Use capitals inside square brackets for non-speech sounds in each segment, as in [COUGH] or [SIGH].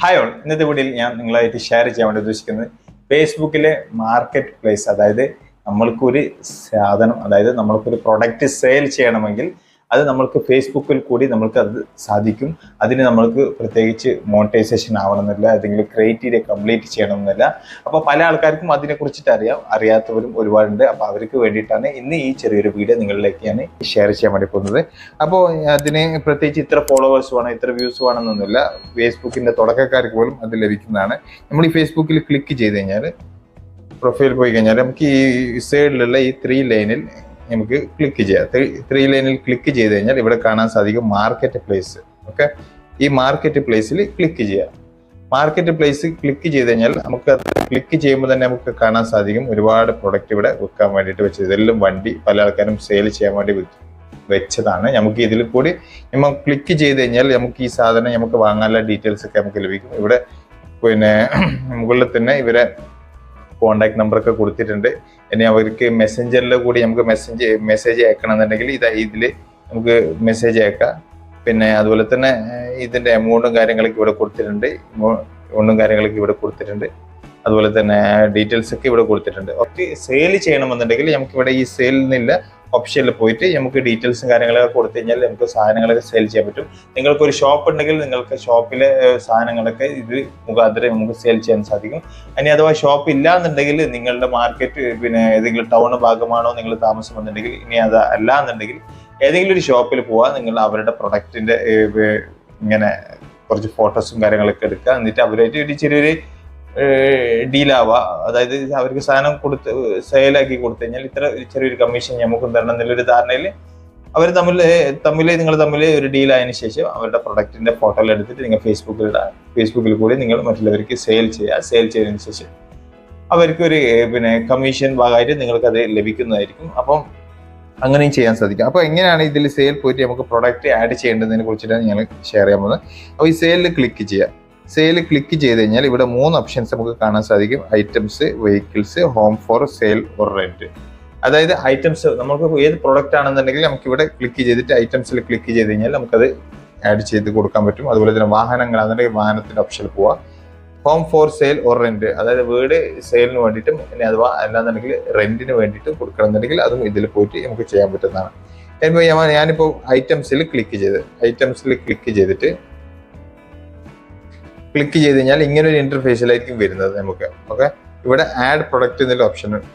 Hi all ഇന്നത്തെ വീഡിയോയിൽ ഞാൻ നിങ്ങളായിട്ട് ഷെയർ ചെയ്യാൻ വേണ്ടി ഉദ്ദേശിക്കുന്നത് ഫേസ്ബുക്കിലെ മാർക്കറ്റ് പ്ലേസ് അതായത് നമ്മൾക്കൊരു സാധനം അതായത് നമ്മൾക്കൊരു പ്രൊഡക്റ്റ് സെയിൽ ചെയ്യണമെങ്കിൽ അത് നമ്മൾക്ക് ഫേസ്ബുക്കിൽ കൂടി നമ്മൾക്ക് അത് സാധിക്കും. അതിന് നമ്മൾക്ക് പ്രത്യേകിച്ച് മോണിറ്റൈസേഷൻ ആവണമെന്നില്ല അല്ലെങ്കിൽ ക്രൈറ്റീരിയ കംപ്ലീറ്റ് ചെയ്യണമെന്നില്ല. അപ്പോൾ പല ആൾക്കാർക്കും അതിനെക്കുറിച്ചിട്ട് അറിയാം അറിയാത്തവരും ഒരുപാടുണ്ട്. അപ്പോൾ അവർക്ക് വേണ്ടിയിട്ടാണ് ഇന്ന് ഈ ചെറിയൊരു വീഡിയോ നിങ്ങളിലേക്ക് ഞാൻ ഷെയർ ചെയ്യാൻ വേണ്ടി പോകുന്നത്. അപ്പോൾ അതിന് പ്രത്യേകിച്ച് ഇത്ര ഫോളോവേഴ്സ് വേണം ഇത്ര വ്യൂസ് വേണമെന്നൊന്നുമില്ല. ഫേസ്ബുക്കിന്റെ തുടക്കക്കാർക്ക് പോലും അത് ലഭിക്കുന്നതാണ്. നമ്മൾ ഈ ഫേസ്ബുക്കിൽ ക്ലിക്ക് ചെയ്ത് കഴിഞ്ഞാൽ പ്രൊഫൈൽ പോയി കഴിഞ്ഞാൽ നമുക്ക് ഈ സൈഡിലുള്ള ഈ ത്രീ ലൈനിൽ നമുക്ക് ക്ലിക്ക് ചെയ്യാം. ത്രീ ലൈനിൽ ക്ലിക്ക് ചെയ്ത് കഴിഞ്ഞാൽ ഇവിടെ കാണാൻ സാധിക്കും മാർക്കറ്റ് പ്ലേസ് ഓക്കെ ഈ മാർക്കറ്റ് പ്ലേസിൽ ക്ലിക്ക് ചെയ്യാം. മാർക്കറ്റ് പ്ലേസ് ക്ലിക്ക് ചെയ്ത് കഴിഞ്ഞാൽ നമുക്ക് ക്ലിക്ക് ചെയ്യുമ്പോൾ തന്നെ നമുക്ക് കാണാൻ സാധിക്കും ഒരുപാട് പ്രൊഡക്റ്റ് ഇവിടെ വെക്കാൻ വേണ്ടിയിട്ട് വെച്ചത്. ഇതെല്ലാം വണ്ടി പല ആൾക്കാരും സെയിൽ ചെയ്യാൻ വേണ്ടി വെച്ചതാണ്. നമുക്ക് ഇതിൽ കൂടി നമ്മൾ ക്ലിക്ക് ചെയ്ത് കഴിഞ്ഞാൽ നമുക്ക് ഈ സാധനം നമുക്ക് വാങ്ങാനുള്ള ഡീറ്റെയിൽസ് ഒക്കെ നമുക്ക് ലഭിക്കും. ഇവിടെ പിന്നെ [CLEARS THROAT] മുകളിൽ തന്നെ ഇവരെ കോണ്ടാക്ട് നമ്പറൊക്കെ കൊടുത്തിട്ടുണ്ട്. ഇനി അവർക്ക് മെസ്സഞ്ചറിൽ കൂടി നമുക്ക് മെസ്സേജ് മെസ്സേജ് അയക്കണമെന്നുണ്ടെങ്കിൽ ഇത് ഇതിൽ നമുക്ക് മെസ്സേജ് അയക്കാം. പിന്നെ അതുപോലെ തന്നെ ഇതിന്റെ എമൗണ്ടും കാര്യങ്ങളൊക്കെ ഇവിടെ കൊടുത്തിട്ടുണ്ട്. എമൗണ്ടും കാര്യങ്ങളൊക്കെ ഇവിടെ കൊടുത്തിട്ടുണ്ട്. അതുപോലെ തന്നെ ഡീറ്റെയിൽസ് ഒക്കെ ഇവിടെ കൊടുത്തിട്ടുണ്ട്. ഒക്കെ സെയിൽ ചെയ്യണമെന്നുണ്ടെങ്കിൽ നമുക്ക് ഇവിടെ ഈ സെയിലിൽ നിന്നില്ല ഓപ്ഷനിൽ പോയിട്ട് നമുക്ക് ഡീറ്റെയിൽസും കാര്യങ്ങളൊക്കെ കൊടുത്തു കഴിഞ്ഞാൽ നമുക്ക് സാധനങ്ങളൊക്കെ സെയിൽ ചെയ്യാൻ പറ്റും. നിങ്ങൾക്ക് ഒരു ഷോപ്പ് ഉണ്ടെങ്കിൽ നിങ്ങൾക്ക് ഷോപ്പിലെ സാധനങ്ങളൊക്കെ ഇത് മുഖാന്തരം നമുക്ക് സെയിൽ ചെയ്യാൻ സാധിക്കും. ഇനി അഥവാ ഷോപ്പ് ഇല്ല എന്നുണ്ടെങ്കിൽ നിങ്ങളുടെ മാർക്കറ്റ് പിന്നെ ഏതെങ്കിലും ടൗൺ ഭാഗമാണോ നിങ്ങൾ താമസം എന്നുണ്ടെങ്കിൽ ഇനി അത് അല്ല എന്നുണ്ടെങ്കിൽ ഏതെങ്കിലും ഒരു ഷോപ്പിൽ പോവാ നിങ്ങൾ അവരുടെ പ്രൊഡക്റ്റിന്റെ ഇങ്ങനെ കുറച്ച് ഫോട്ടോസും കാര്യങ്ങളൊക്കെ എടുക്കുക. എന്നിട്ട് അവരായിട്ട് ഒരു ചെറിയൊരു ഡീലാവുക. അതായത് അവർക്ക് സാധനം കൊടുത്ത് സെയിലാക്കി കൊടുത്തു കഴിഞ്ഞാൽ ഇത്ര ചെറിയൊരു കമ്മീഷൻ നമുക്കും തരണം എന്നുള്ളൊരു ധാരണയിൽ അവർ തമ്മിൽ തമ്മിൽ നിങ്ങൾ തമ്മിൽ ഒരു ഡീൽ ആയതിനു ശേഷം അവരുടെ പ്രൊഡക്റ്റിന്റെ ഫോട്ടോ എടുത്തിട്ട് നിങ്ങൾ ഫേസ്ബുക്കിൽ ഫേസ്ബുക്കിൽ കൂടി നിങ്ങൾ മറ്റുള്ളവർക്ക് സെയിൽ ചെയ്യുക. സെയിൽ ചെയ്തതിന് ശേഷം അവർക്ക് ഒരു പിന്നെ കമ്മീഷൻ ഭാഗമായിട്ട് നിങ്ങൾക്ക് ലഭിക്കുന്നതായിരിക്കും. അപ്പം അങ്ങനെയും ചെയ്യാൻ സാധിക്കും. അപ്പോൾ എങ്ങനെയാണ് ഇതിൽ സെയിൽ പോയിട്ട് നമുക്ക് പ്രൊഡക്റ്റ് ആഡ് ചെയ്യേണ്ടതിനെ കുറിച്ചിട്ടാണ് ഞങ്ങൾ ഷെയർ ചെയ്യാൻ പോകുന്നത്. അപ്പോൾ ഈ സെയിലിൽ ക്ലിക്ക് ചെയ്യുക. സെയിൽ ക്ലിക്ക് ചെയ്ത് കഴിഞ്ഞാൽ ഇവിടെ മൂന്ന് ഓപ്ഷൻസ് നമുക്ക് കാണാൻ സാധിക്കും. Items vehicles home for sale or rent അതായത് ഐറ്റംസ് നമുക്ക് ഏത് പ്രൊഡക്റ്റ് ആണെന്നുണ്ടെങ്കിൽ നമുക്ക് ഇവിടെ ക്ലിക്ക് ചെയ്തിട്ട് ഐറ്റംസിൽ ക്ലിക്ക് ചെയ്ത് കഴിഞ്ഞാൽ നമുക്കത് ആഡ് ചെയ്ത് കൊടുക്കാൻ പറ്റും. അതുപോലെ തന്നെ വാഹനങ്ങളാണെന്നുണ്ടെങ്കിൽ വാഹനത്തിന്റെ ഓപ്ഷനിൽ പോവാം. Home for sale or rent അതായത് വീട് സെയിലിന് വേണ്ടിയിട്ടും പിന്നെ അഥവാ അല്ലാന്നുണ്ടെങ്കിൽ റെന്റിന് വേണ്ടിയിട്ടും കൊടുക്കണമെന്നുണ്ടെങ്കിൽ അതും ഇതിൽ പോയിട്ട് നമുക്ക് ചെയ്യാൻ പറ്റുന്നതാണ്. ഇപ്പോൾ ഞാനിപ്പോൾ ഐറ്റംസിൽ ക്ലിക്ക് ചെയ്ത് ഐറ്റംസിൽ ക്ലിക്ക് ചെയ്തിട്ട് ക്ലിക്ക് ചെയ്ത് കഴിഞ്ഞാൽ ഇങ്ങനെ ഒരു ഇന്റർഫേസിലായിരിക്കും വരുന്നത് നമുക്ക്. ഓക്കെ ഇവിടെ ആഡ് പ്രൊഡക്റ്റ് എന്നൊരു ഓപ്ഷൻ ഉണ്ട്.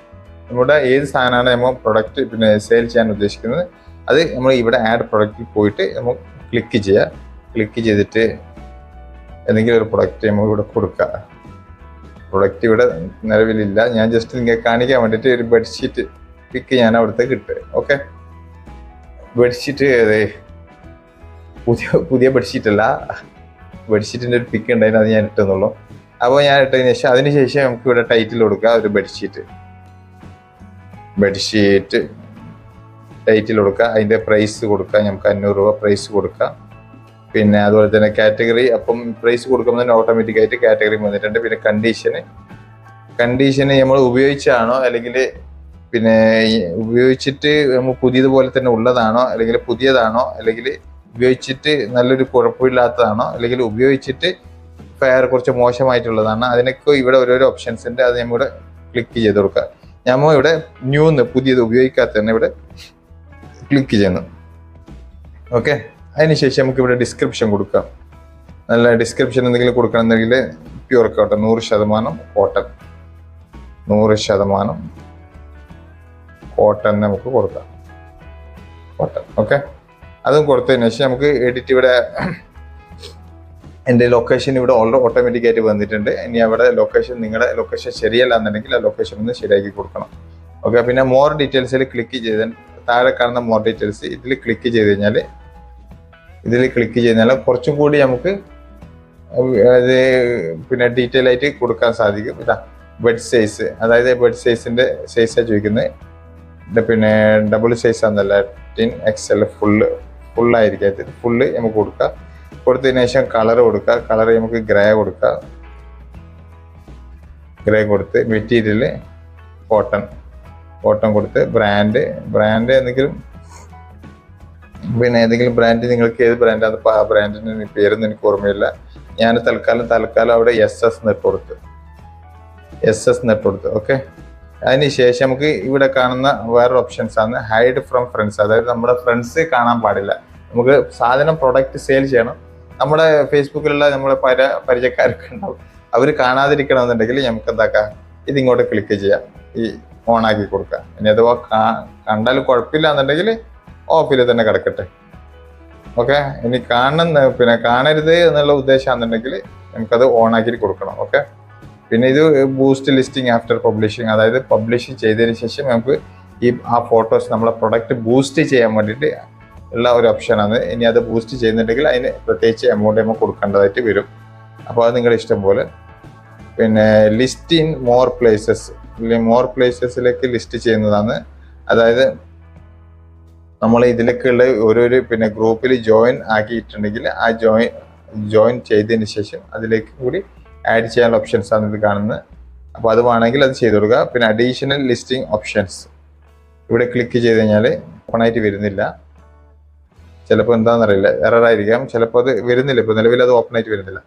നമ്മുടെ ഏത് സാധനമാണ് നമ്മൾ പ്രൊഡക്റ്റ് പിന്നെ സെയിൽ ചെയ്യാൻ ഉദ്ദേശിക്കുന്നത്? അത് നമ്മൾ ഇവിടെ ആഡ് പ്രൊഡക്റ്റിൽ പോയിട്ട് നമ്മൾ ക്ലിക്ക് ചെയ്യുക. ക്ലിക്ക് ചെയ്തിട്ട് എന്തെങ്കിലും ഒരു പ്രൊഡക്റ്റ് നമ്മൾ ഇവിടെ കൊടുക്കുക. പ്രൊഡക്റ്റ് ഇവിടെ നിലവിലില്ല. ഞാൻ ജസ്റ്റ് നിങ്ങൾക്ക് കാണിക്കാൻ വേണ്ടിയിട്ട് ഒരു ബെഡ്ഷീറ്റ് പിക്ക് ഞാൻ അവിടുത്തെ കിട്ടുക ഓക്കെ ബെഡ്ഷീറ്റ് പുതിയ പുതിയ ബെഡ്ഷീറ്റ് അല്ല. ബെഡ്ഷീറ്റിന്റെ ഒരു പിക്ക് ഉണ്ടായിരുന്നു അത് ഞാൻ ഇട്ടെന്നുള്ളൂ. അപ്പോൾ ഞാൻ ഇട്ടതിന് ശേഷം അതിന് ശേഷം നമുക്ക് ഇവിടെ ടൈറ്റിൽ കൊടുക്കുക ഒരു ബെഡ്ഷീറ്റ് ബെഡ്ഷീറ്റ് ടൈറ്റിൽ കൊടുക്കുക അതിന്റെ പ്രൈസ് കൊടുക്കുക നമുക്ക് അഞ്ഞൂറ് രൂപ പ്രൈസ് കൊടുക്കുക പിന്നെ അതുപോലെ തന്നെ കാറ്റഗറി അപ്പം പ്രൈസ് കൊടുക്കുമ്പോൾ തന്നെ ഓട്ടോമാറ്റിക് ആയിട്ട് കാറ്റഗറി വന്നിട്ടുണ്ട് പിന്നെ കണ്ടീഷന് കണ്ടീഷന് നമ്മൾ ഉപയോഗിച്ചാണോ അല്ലെങ്കിൽ പിന്നെ ഉപയോഗിച്ചിട്ട് നമ്മൾ പുതിയതുപോലെ തന്നെ ഉള്ളതാണോ അല്ലെങ്കിൽ പുതിയതാണോ അല്ലെങ്കിൽ ഉപയോഗിച്ചിട്ട് നല്ലൊരു കുഴപ്പമില്ലാത്തതാണോ? അല്ലെങ്കിൽ ഉപയോഗിച്ചിട്ട് ഫയർ കുറച്ച് മോശമായിട്ടുള്ളതാണ്? അതിനൊക്കെ ഇവിടെ ഓരോരോ ഓപ്ഷൻസ് ഉണ്ട്. അത് നമ്മൾ ഇവിടെ ക്ലിക്ക് ചെയ്ത് കൊടുക്കുക നമ്മൾ ഇവിടെ ന്യൂന്ന് പുതിയത് ഉപയോഗിക്കാത്ത തന്നെ ഇവിടെ ക്ലിക്ക് ചെയ്യുന്നു. ഓക്കെ അതിനുശേഷം നമുക്ക് ഇവിടെ ഡിസ്ക്രിപ്ഷൻ കൊടുക്കാം. നല്ല ഡിസ്ക്രിപ്ഷൻ എന്തെങ്കിലും കൊടുക്കണമെന്നുണ്ടെങ്കിൽ പ്യൂർ കോട്ടൺ നൂറ് ശതമാനം കോട്ടൺ നൂറ് ശതമാനം കോട്ടൺ നമുക്ക് കൊടുക്കാം. കോട്ടൺ ഓക്കെ അതും കൊടുത്തതിന് ശേഷം നമുക്ക് എഡിറ്റ് ഇവിടെ എന്റെ ലൊക്കേഷൻ ഇവിടെ ഓൾറെഡി ഓട്ടോമാറ്റിക് ആയിട്ട് വന്നിട്ടുണ്ട്. ഇനി അവിടെ ലൊക്കേഷൻ നിങ്ങളുടെ ലൊക്കേഷൻ ശരിയല്ല എന്നുണ്ടെങ്കിൽ ആ ലൊക്കേഷൻ ഒന്ന് ശരിയാക്കി കൊടുക്കണം. ഓക്കെ പിന്നെ മോർ ഡീറ്റെയിൽസിൽ ക്ലിക്ക് ചെയ്ത് താഴെ കാണുന്ന മോർ ഡീറ്റെയിൽസ് ഇതിൽ ക്ലിക്ക് ചെയ്ത് കഴിഞ്ഞാൽ ഇതിൽ ക്ലിക്ക് ചെയ്താൽ കുറച്ചും കൂടി നമുക്ക് അത് പിന്നെ ഡീറ്റെയിൽ ആയിട്ട് കൊടുക്കാൻ സാധിക്കും. ഇതാ ബെഡ് സൈസ് അതായത് ബെഡ് സൈസിന്റെ സൈസാണ് ചോദിക്കുന്നത്. പിന്നെ ഡബിൾ സൈസ് ആണെന്നല്ല എക്സ് എൽ ഫുള്ള് ഫുള്ളായിരിക്കും ഫുള്ള് നമുക്ക് കൊടുക്കുക കൊടുത്തതിന് ശേഷം കളർ കൊടുക്കുക കളർ നമുക്ക് ഗ്രേ കൊടുക്കുക ഗ്രേ കൊടുത്ത് മെറ്റീരിയൽ കോട്ടൺ കോട്ടൺ കൊടുത്ത് ബ്രാൻഡ് ബ്രാൻഡ് എന്തെങ്കിലും പിന്നെ ഏതെങ്കിലും ബ്രാൻഡ് നിങ്ങൾക്ക് ഏത് ബ്രാൻഡാണ് ആ ബ്രാൻഡിന്റെ പേരൊന്നും എനിക്ക് ഓർമ്മയില്ല. ഞാൻ തൽക്കാലം തൽക്കാലം അവിടെ എസ് എസ് നെട്ട് കൊടുത്ത്. എസ് എസ് നെട്ട് കൊടുത്ത് ഓക്കെ അതിന് ശേഷം നമുക്ക് ഇവിടെ കാണുന്ന വേറൊരു ഓപ്ഷൻസ് ആണ് ഹൈഡ് ഫ്രം ഫ്രണ്ട്സ് അതായത് നമ്മുടെ ഫ്രണ്ട്സ് കാണാൻ പാടില്ല. നമുക്ക് സാധനം പ്രൊഡക്റ്റ് സെയിൽ ചെയ്യണം. നമ്മുടെ ഫേസ്ബുക്കിലുള്ള നമ്മുടെ പര പരിചയക്കാരൊക്കെ ഉണ്ടാവും. അവർ കാണാതിരിക്കണമെന്നുണ്ടെങ്കിൽ നമുക്ക് എന്താക്കാം? ഇതിങ്ങോട്ട് ക്ലിക്ക് ചെയ്യാം. ഈ ഓൺ ആക്കി കൊടുക്കുക ഇനി അഥവാ കണ്ടാൽ കുഴപ്പമില്ല എന്നുണ്ടെങ്കിൽ ഓഫിൽ തന്നെ കിടക്കട്ടെ. ഓക്കെ ഇനി കാണുന്ന പിന്നെ കാണരുത് എന്നുള്ള ഉദ്ദേശമാണെന്നുണ്ടെങ്കിൽ നമുക്കത് ഓൺ ആക്കി കൊടുക്കണം. ഓക്കെ പിന്നെ ഇത് ബൂസ്റ്റ് ലിസ്റ്റിംഗ് ആഫ്റ്റർ പബ്ലിഷിംഗ് അതായത് പബ്ലിഷ് ചെയ്തതിന് ശേഷം നമുക്ക് ഈ ആ ഫോട്ടോസ് നമ്മളെ പ്രൊഡക്റ്റ് ബൂസ്റ്റ് ചെയ്യാൻ വേണ്ടിയിട്ട് ഉള്ള ഒരു ഓപ്ഷനാണ് ഇനി അത് ബൂസ്റ്റ് ചെയ്യുന്നുണ്ടെങ്കിൽ അതിന് പ്രത്യേകിച്ച് എമൗണ്ട് നമ്മൾ കൊടുക്കേണ്ടതായിട്ട് വരും. അപ്പോൾ അത് നിങ്ങളുടെ ഇഷ്ടം പോലെ. പിന്നെ list in more places more പ്ലേസസിലേക്ക് list ചെയ്യുന്നതാണ്. അതായത് നമ്മൾ ഇതിലേക്കുള്ള ഓരോരു പിന്നെ ഗ്രൂപ്പിൽ ജോയിൻ ആക്കിയിട്ടുണ്ടെങ്കിൽ ആ ജോയിൻ ജോയിൻ ചെയ്തതിന് ശേഷം അതിലേക്ക് കൂടി ആഡ് ചെയ്യാനുള്ള ഓപ്ഷൻസ് ആണ് ഇത് കാണുന്നത്. അപ്പോൾ അത് വേണമെങ്കിൽ അത് ചെയ്ത് കൊടുക്കുക. പിന്നെ അഡീഷണൽ ലിസ്റ്റിംഗ് ഓപ്ഷൻസ് ഇവിടെ ക്ലിക്ക് ചെയ്ത് കഴിഞ്ഞാൽ ഓപ്പണായിട്ട് വരുന്നില്ല. ചിലപ്പോൾ എന്താണെന്നറിയില്ല. എറർ ആയിരിക്കാം. ചിലപ്പോൾ അത് വരുന്നില്ല. ഇപ്പോൾ നിലവിൽ അത് ഓപ്പൺ ആയിട്ട് വരുന്നില്ല.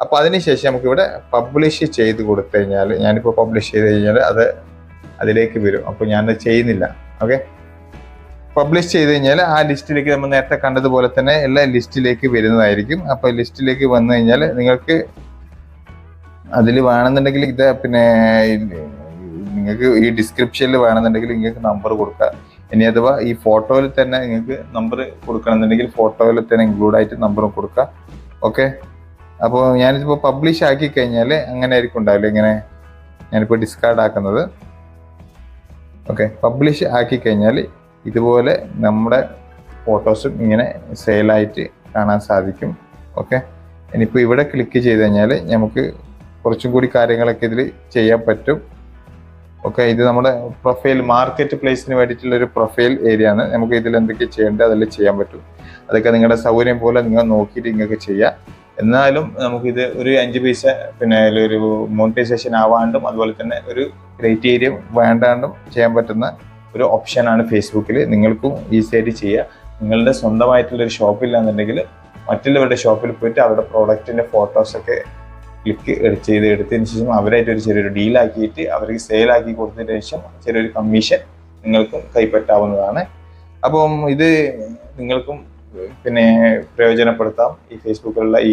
അപ്പോൾ അതിനുശേഷം നമുക്ക് ഇവിടെ പബ്ലിഷ് ചെയ്ത് കൊടുത്തു കഴിഞ്ഞാൽ ഞാനിപ്പോൾ പബ്ലിഷ് ചെയ്ത് കഴിഞ്ഞാൽ അത് അതിലേക്ക് വരും. അപ്പോൾ ഞാനത് ചെയ്യുന്നില്ല. ഓക്കെ പബ്ലിഷ് ചെയ്ത് കഴിഞ്ഞാൽ ആ ലിസ്റ്റിലേക്ക് നമ്മൾ നേരത്തെ കണ്ടതുപോലെ തന്നെ എല്ലാ ലിസ്റ്റിലേക്ക് വരുന്നതായിരിക്കും. അപ്പോൾ ലിസ്റ്റിലേക്ക് വന്നു കഴിഞ്ഞാൽ നിങ്ങൾക്ക് അതിൽ വേണമെന്നുണ്ടെങ്കിൽ ഇത് പിന്നെ നിങ്ങൾക്ക് ഈ ഡിസ്ക്രിപ്ഷനിൽ വേണമെന്നുണ്ടെങ്കിൽ നിങ്ങൾക്ക് നമ്പർ കൊടുക്കുക ഇനി അഥവാ ഈ ഫോട്ടോയിൽ തന്നെ നിങ്ങൾക്ക് നമ്പർ കൊടുക്കണമെന്നുണ്ടെങ്കിൽ ഫോട്ടോയിൽ തന്നെ ഇൻക്ലൂഡ് ആയിട്ട് നമ്പർ കൊടുക്കുക ഓക്കെ അപ്പോൾ ഞാനിതിപ്പോൾ പബ്ലിഷ് ആക്കി കഴിഞ്ഞാൽ അങ്ങനെ ആയിരിക്കും ഉണ്ടാവില്ല ഇങ്ങനെ ഞാനിപ്പോൾ ഡിസ്കാർഡ് ആക്കുന്നത്. ഓക്കെ പബ്ലിഷ് ആക്കി കഴിഞ്ഞാൽ ഇതുപോലെ നമ്മുടെ ഫോട്ടോസും ഇങ്ങനെ സെയിലായിട്ട് കാണാൻ സാധിക്കും. ഓക്കെ ഇനിയിപ്പോൾ ഇവിടെ ക്ലിക്ക് ചെയ്ത് കഴിഞ്ഞാൽ നമുക്ക് കുറച്ചും കൂടി കാര്യങ്ങളൊക്കെ ഇതിൽ ചെയ്യാൻ പറ്റും. ഓക്കെ ഇത് നമ്മുടെ പ്രൊഫൈൽ മാർക്കറ്റ് പ്ലേസിന് വേണ്ടിയിട്ടുള്ള ഒരു പ്രൊഫൈൽ ഏരിയ ആണ്. നമുക്ക് ഇതിൽ എന്തൊക്കെ ചെയ്യേണ്ടത് അതെല്ലാം ചെയ്യാൻ പറ്റും. അതൊക്കെ നിങ്ങളുടെ സൗകര്യം പോലെ നിങ്ങൾ നോക്കിയിട്ട് നിങ്ങൾക്ക് ചെയ്യാം. എന്നാലും നമുക്കിത് ഒരു അഞ്ച് പൈസ പിന്നെ ഒരു മോണിറ്റൈസേഷൻ ആവാണ്ടും അതുപോലെ തന്നെ ഒരു ക്രൈറ്റീരിയ വേണ്ടാണ്ടും ചെയ്യാൻ പറ്റുന്ന ഒരു ഓപ്ഷനാണ് ഫേസ്ബുക്കിൽ നിങ്ങൾക്കും ഈസി ആയിട്ട് ചെയ്യുക നിങ്ങളുടെ സ്വന്തമായിട്ടുള്ള ഒരു ഷോപ്പില്ലാന്നുണ്ടെങ്കിൽ മറ്റുള്ളവരുടെ ഷോപ്പിൽ പോയിട്ട് അവരുടെ പ്രോഡക്റ്റിന്റെ ഫോട്ടോസൊക്കെ ക്ലിക്ക് ചെയ്ത് എടുത്തതിന് ശേഷം അവരായിട്ട് ഒരു ചെറിയൊരു ഡീലാക്കിയിട്ട് അവർക്ക് സെയിലാക്കി കൊടുത്തതിന് ശേഷം ചെറിയൊരു കമ്മീഷൻ നിങ്ങൾക്കും കൈപ്പറ്റാവുന്നതാണ്. അപ്പം ഇത് നിങ്ങൾക്കും പിന്നെ പ്രയോജനപ്പെടുത്താം ഈ ഫേസ്ബുക്കിലുള്ള ഈ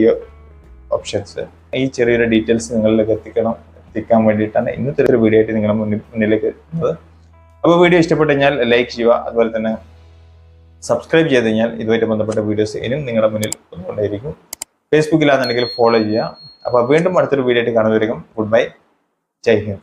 ഓപ്ഷൻസ്. ഈ ചെറിയൊരു ഡീറ്റെയിൽസ് നിങ്ങളിലേക്ക് എത്തിക്കണം എത്തിക്കാൻ വേണ്ടിയിട്ടാണ് ഇന്നത്തെ ഒരു വീഡിയോ ആയിട്ട് നിങ്ങളുടെ മുന്നിൽ മുന്നിലേക്ക് എത്തുന്നത്. അപ്പോൾ വീഡിയോ ഇഷ്ടപ്പെട്ടു കഴിഞ്ഞാൽ ലൈക്ക് ചെയ്യുക അതുപോലെ തന്നെ സബ്സ്ക്രൈബ് ചെയ്ത് കഴിഞ്ഞാൽ ഇതുമായിട്ട് ബന്ധപ്പെട്ട വീഡിയോസ് ഇനിയും നിങ്ങളുടെ മുന്നിൽ വന്നുകൊണ്ടേയിരിക്കും. ഫേസ്ബുക്കിലാണെന്നുണ്ടെങ്കിൽ ഫോളോ ചെയ്യുക. അപ്പോൾ വീണ്ടും അടുത്തൊരു വീഡിയോ ആയിട്ട് കാണുന്നവരും ഗുഡ് ബൈ ജയ് ഹിന്ദ്.